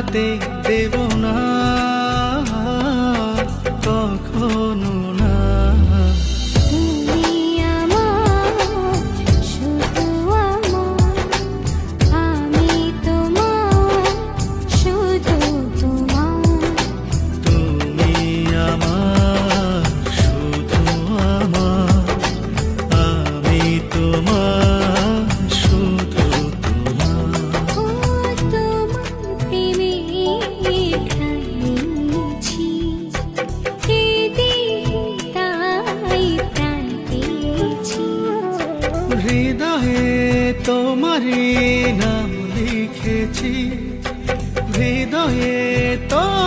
হাতে দেব না। হৃদয়ে তোমারি নাম লিখেছি। হৃদয়ে তোমারই